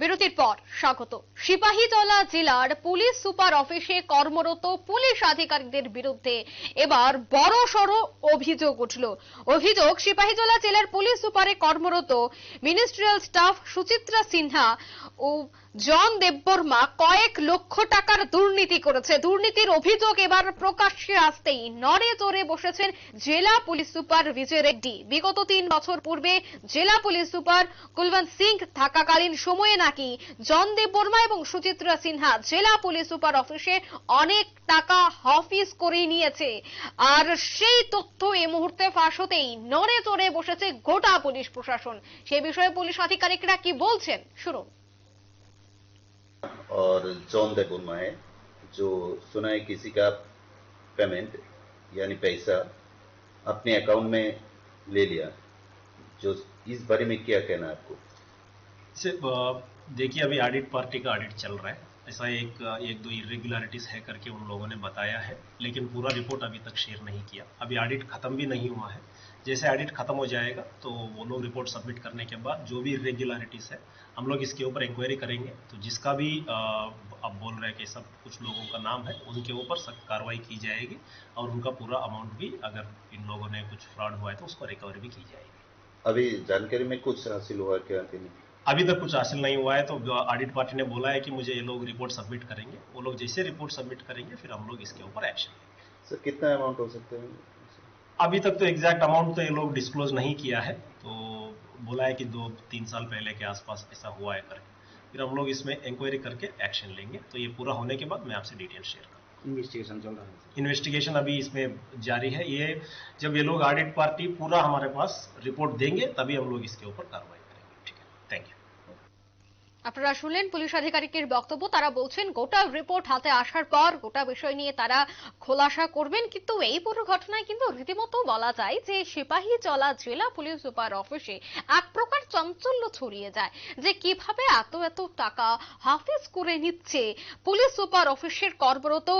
বিরতির পর স্বাগত। সিপাহীজলা জেলার পুলিশ সুপার অফিসে কর্মরত পুলিশ আধিকারিকদের বিরুদ্ধে এবার বড় সড় অভিযোগ উঠল। অভিযোগ সিপাহীজলা জেলার পুলিশ সুপারে কর্মরত মিনিস্ট্রিয়াল স্টাফ সুচিত্রা সিনহা ও জন দেববর্মা কয়েক লক্ষ টাকার দুর্নীতি করেছে। দুর্নীতির অভিযোগ এবার প্রকাশ্যে আসতেই নড়ে চড়ে বসেছেন জেলা পুলিশ সুপার বিজয় রেড্ডি। বিগত তিন বছর পূর্বে জেলা পুলিশ সুপার কুলবন্ত সিং থাকাকালীন সময়ে নাকি জন দেববর্মা এবং সুচিত্রা সিনহা জেলা পুলিশ সুপার অফিসে অনেক টাকা হাফিজ করে নিয়েছে আর সেই তথ্য এই মুহূর্তে ফাঁস হতেই নড়ে চড়ে বসেছে গোটা পুলিশ প্রশাসন সে বিষয়ে পুলিশ আধিকারিকরা কি বলছেন শুনুন और जॉन देबुर्मा है जो सुना है किसी का पेमेंट यानी पैसा अपने अकाउंट में ले लिया जो इस बारे में क्या कहना है आपको से अ, देखिए, अभी ऑडिट पार्टी का ऑडिट चल रहा है। ऐसा एक एक दो इरेगुलरिटीज है करके उन लोगों ने बताया है, लेकिन पूरा रिपोर्ट अभी तक शेयर नहीं किया। अभी ऑडिट खत्म भी नहीं हुआ है। जैसे ऑडिट खत्म हो जाएगा तो वो लोग रिपोर्ट सबमिट करने के बाद जो भी इरेगुलरिटीज है, हम लोग इसके ऊपर इंक्वायरी करेंगे। तो जिसका भी आप बोल रहे हैं कि सब कुछ लोगों का नाम है, उनके ऊपर सख्त कार्रवाई की जाएगी और उनका पूरा अमाउंट भी अगर इन लोगों ने कुछ फ्रॉड हुआ है तो उसको रिकवरी भी की जाएगी। अभी जानकारी में कुछ हासिल हुआ क्या अभी तक कुछ हासिल नहीं हुआ है तो ऑडिट पार्टी ने बोला है कि मुझे ये लोग रिपोर्ट सबमिट करेंगे। वो लोग जैसे रिपोर्ट सबमिट करेंगे फिर हम लोग इसके ऊपर एक्शन लेंगे। सर कितना अमाउंट हो सकता है? अभी तक तो एग्जैक्ट अमाउंट तो ये लोग डिस्क्लोज नहीं किया है तो बोला है कि दो तीन साल पहले के आसपास ऐसा हुआ है करके। फिर हम लोग इसमें इंक्वायरी करके एक्शन लेंगे। तो ये पूरा होने के बाद मैं आपसे डिटेल शेयर करूँ इन्वेस्टिगेशन चल रहा है इन्वेस्टिगेशन अभी इसमें जारी है। ये जब ये लोग ऑडिट पार्टी पूरा हमारे पास रिपोर्ट देंगे तभी हम लोग इसके ऊपर कार्रवाई करेंगे। ठीक है। थैंक यू আপনারা শুনলেন পুলিশ আধিকারিকের বক্তব্য। তারা বলছেন, গোটা রিপোর্ট হাতে আসার পর গোটা বিষয় নিয়ে তারা খোলাসা করবেন। কিন্তু এই পুরো ঘটনায় কিন্তু রীতিমতো বলা যায় যে সিপাহী চলা জেলা পুলিশ সুপার অফিসে এক প্রকার চাঞ্চল্য ছড়িয়ে যায় যে কীভাবে এত এত টাকা হাফিজ করে নিচ্ছে পুলিশ সুপার অফিসের কর্মরত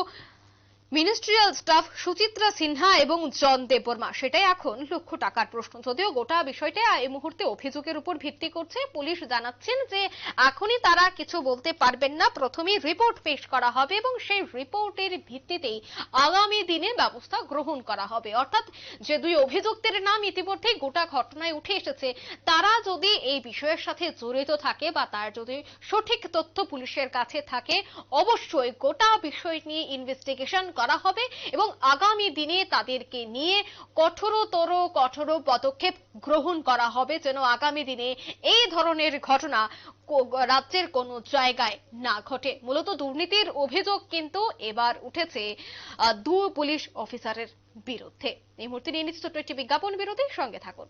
মিনিস্ট্রিয়াল স্টাফ সুচিত্রা সিনহা এবং জন দেববর্মা। সেটাই এখন লক্ষ টাকার প্রশ্ন। যদিও গোটা বিষয়টা এই মুহূর্তে অভিযোগের উপর ভিত্তি করছে, পুলিশ জানাচ্ছেন যে এখনই তারা কিছু বলতে পারবেন না। প্রথমেই রিপোর্ট পেশ করা হবে এবং সেই রিপোর্টের ভিত্তিতেই আগামী দিনে ব্যবস্থা গ্রহণ করা হবে। অর্থাৎ যে দুই অভিযুক্তের নাম ইতিমধ্যেই গোটা ঘটনায় উঠে এসেছে, তারা যদি এই বিষয়ের সাথে জড়িত থাকে বা তার যদি সঠিক তথ্য পুলিশের কাছে থাকে, অবশ্যই গোটা বিষয় নিয়ে ইনভেস্টিগেশন করা হবে এবং আগামী দিনে তাদেরকে নিয়ে কঠোরতর, কঠোর পদক্ষেপ গ্রহণ করা হবে যেন আগামী দিনে এই ধরনের ঘটনা রাজ্যের কোনো জায়গায় না ঘটে। মূলত দুর্নীতির অভিযোগ কিন্তু এবার উঠেছে দু পুলিশ অফিসারের বিরুদ্ধে। এই মুহূর্তে নিয়ে নিচ্ছে ছোট্ট একটি বিজ্ঞাপন বিরোধী সঙ্গে থাকুন।